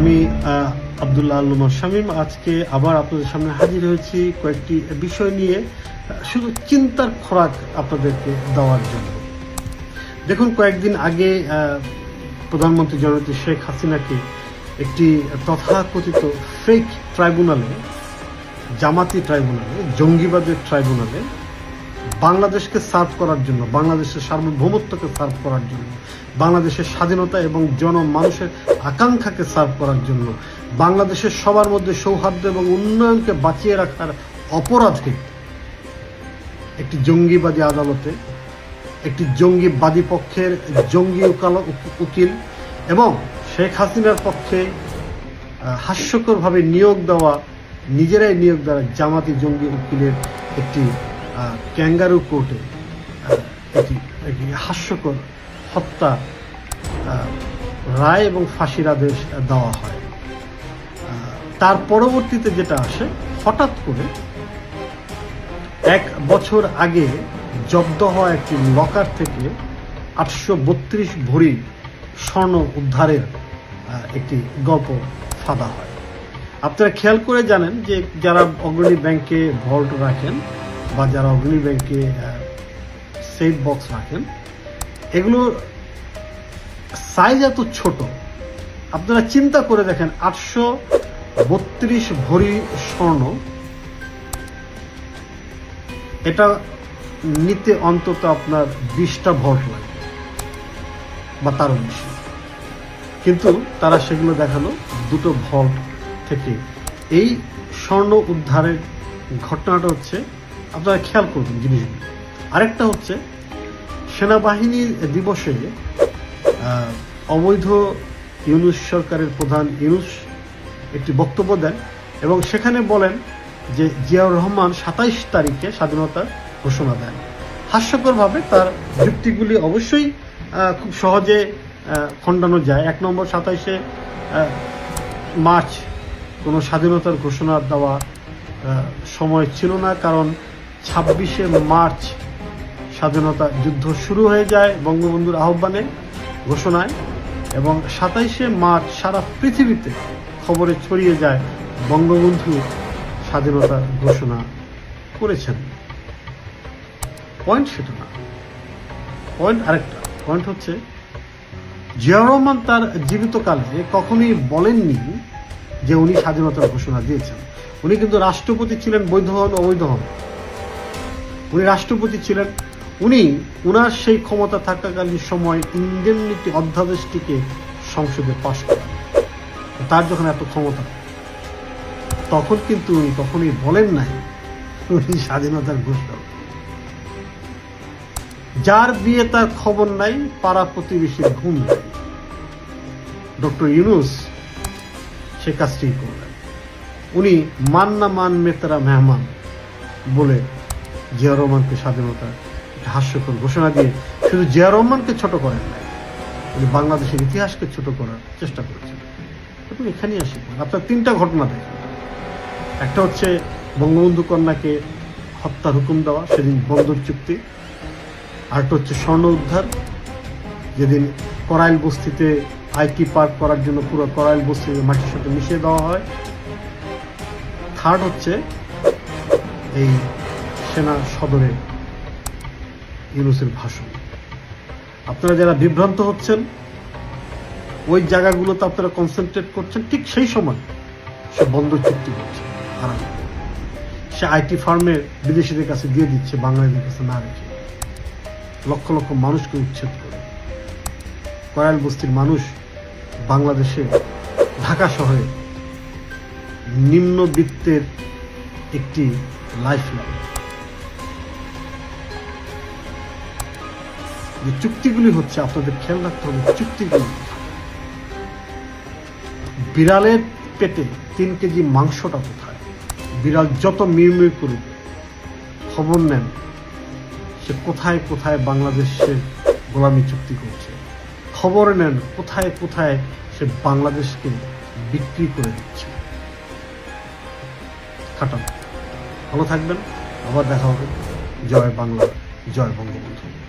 আমি আব্দুল্লাহ আল্লুমার শামীম আজকে আবার আপনাদের সামনে হাজির হয়েছি কয়েকটি বিষয় নিয়ে শুধু চিন্তার খোরাক আপনাদেরকে দেওয়ার জন্য। দেখুন, কয়েকদিন আগে প্রধানমন্ত্রী জননেত্রী শেখ হাসিনাকে একটি তথাকথিত ফেক ট্রাইব্যুনালে জামাতি ট্রাইব্যুনালে জঙ্গিবাদের ট্রাইব্যুনালে বাংলাদেশকে সার্ভ করার জন্য, বাংলাদেশের সার্বভৌমত্বকে সার্ভ করার জন্য, বাংলাদেশের স্বাধীনতা এবং জনমানুষের আকাঙ্ক্ষাকে সার্ভ করার জন্য, বাংলাদেশের সবার মধ্যে সৌহার্দ্য এবং উন্নয়নকে বাঁচিয়ে রাখার অপরাধে একটি জঙ্গিবাদী আদালতে, একটি জঙ্গিবাদী পক্ষের জঙ্গি উকাল- উকিল এবং শেখ হাসিনার পক্ষে হাস্যকরভাবে নিয়োগ দেওয়া, নিজেরাই নিয়োগ দেওয়া জামাতি জঙ্গি উকিলের একটি ক্যাঙ্গারু কোর্টে একটি একটি হাস্যকর হত্যা রায় এবং ফাঁসির আদেশ দেওয়া হয়। তার পরবর্তীতে যেটা আসে, হঠাৎ করে এক বছর আগে জব্দ হওয়া একটি লকার থেকে আটশো বত্রিশ ভরি স্বর্ণ উদ্ধারের একটি গল্প ফাঁদা হয়। আপনারা খেয়াল করে জানেন যে যারা অগ্রণী ব্যাংকে ভল্ট রাখেন বা যারা অগ্রণী ব্যাংকে সেফ বক্স রাখেন এগুলোর সাইজ এত ছোট, আপনারা চিন্তা করে দেখেন আটশো বত্রিশ ভরি স্বর্ণ। এটা নিতে অন্তত আপনার বিশটা ভোট লাগে, বা তারও বেশি। কিন্তু তারা সেগুলো দেখাল দুটো ভল্ট থেকে। এই স্বর্ণ উদ্ধারের ঘটনাটা হচ্ছে আপনারা খেয়াল করবেন জিনিসগুলো। আরেকটা হচ্ছে সেনাবাহিনী দিবসে অবৈধ ইউনুস সরকারের প্রধান ইউনুস একটি বক্তব্য দেন এবং সেখানে বলেন যে জিয়াউর রহমান সাতাইশ তারিখে স্বাধীনতা ঘোষণা দেন। হাস্যকরভাবে তার যুক্তিগুলি অবশ্যই খুব সহজে খণ্ডানো যায়। এক নম্বর সাতাইশে মার্চ কোনো স্বাধীনতার ঘোষণা দেওয়া সময় ছিল না, কারণ ছাব্বিশে মার্চ স্বাধীনতা যুদ্ধ শুরু হয়ে যায় বঙ্গবন্ধুর আহ্বানে ঘোষণায়, এবং সাতাইশে মার্চ সারা পৃথিবীতে খবরে ছড়িয়ে যায় বঙ্গবন্ধু স্বাধীনতার ঘোষণা করেছেন। পয়েন্ট সেটা না। পয়েন্ট আরেকটা। পয়েন্ট হচ্ছে, জিয়াউর রহমান তার জীবিতকালে কখনোই বলেননি যে উনি স্বাধীনতার ঘোষণা দিয়েছেন। উনি কিন্তু রাষ্ট্রপতি ছিলেন, বৈধ হন, অবৈধ হন। উনি রাষ্ট্রপতি ছিলেন। উনি, উনার সেই ক্ষমতা থাকাকালীন সময় ইন্ডেমনিটি অধ্যাদেশটিকে সংসদে পাশ করেন। তার যখন এত ক্ষমতা, তখন কিন্তু উনি কখনোই বলেন নাই, উনি স্বাধীনতার ঘোষণা। যার বিয়ে তার খবর নাই, পাড়া প্রতিবেশীর ঘুম নাই। ডক্টর ইউনুস সে কাজটি করলেন। উনি মান না মান মেতারা মেহমান বলে জিয়া রহমানকে স্বাধীনতা হাস্যকর ঘোষণা দিয়ে শুধু জিয়া রহমানকে ছোট করেন নাই, উনি বাংলাদেশের ইতিহাসকে ছোট করার চেষ্টা করেছেন। এখন এখানেই আসি। আপনার তিনটা ঘটনা দেখেন। একটা হচ্ছে বঙ্গবন্ধু কন্যাকে হত্যার হুকুম দেওয়া, সেদিন বন্দর চুক্তি। আরেকটা হচ্ছে স্বর্ণ উদ্ধার। যেদিন করাইল বস্তিতে আইটি পার্ক করার জন্য পুরো করাইল বস্তিতে মাটির সাথে মিশিয়ে দেওয়া হয়। থার্ড হচ্ছে এই সেনা সদরে ইউনুসের ভাষণ। আপনারা যারা বিভ্রান্ত হচ্ছেন, ওই জায়গাগুলোতে আপনারা কনসেন্ট্রেট করছেন, ঠিক সেই সময় সে বন্ধ চুক্তি করছে আরাম সে আইটি ফার্মের বিদেশিদের কাছে দিয়ে দিচ্ছে, বাঙালিদের কাছে না রেখে। লক্ষ লক্ষ মানুষকে উচ্ছেদ করে। কয়াল বস্তির মানুষ বাংলাদেশে, ঢাকা শহরে নিম্নবিত্তের একটি লাইফ লাইন যে চুক্তিগুলি হচ্ছে, আপনাদের খেয়াল রাখতে হবে, চুক্তিগুলি। বিড়ালের পেটে তিন কেজি মাংসটা কোথায়? বিড়াল যত মিউমিউ করুক, খবর নেন, সে কোথায় কোথায় বাংলাদেশের গোলামি চুক্তি করছে। খবর নেন, কোথায় কোথায় সে বাংলাদেশকে বিক্রি করে দিচ্ছে। খাটান। ভালো থাকবেন। আবার দেখা হবে। জয় বাংলা জয় বঙ্গবন্ধু।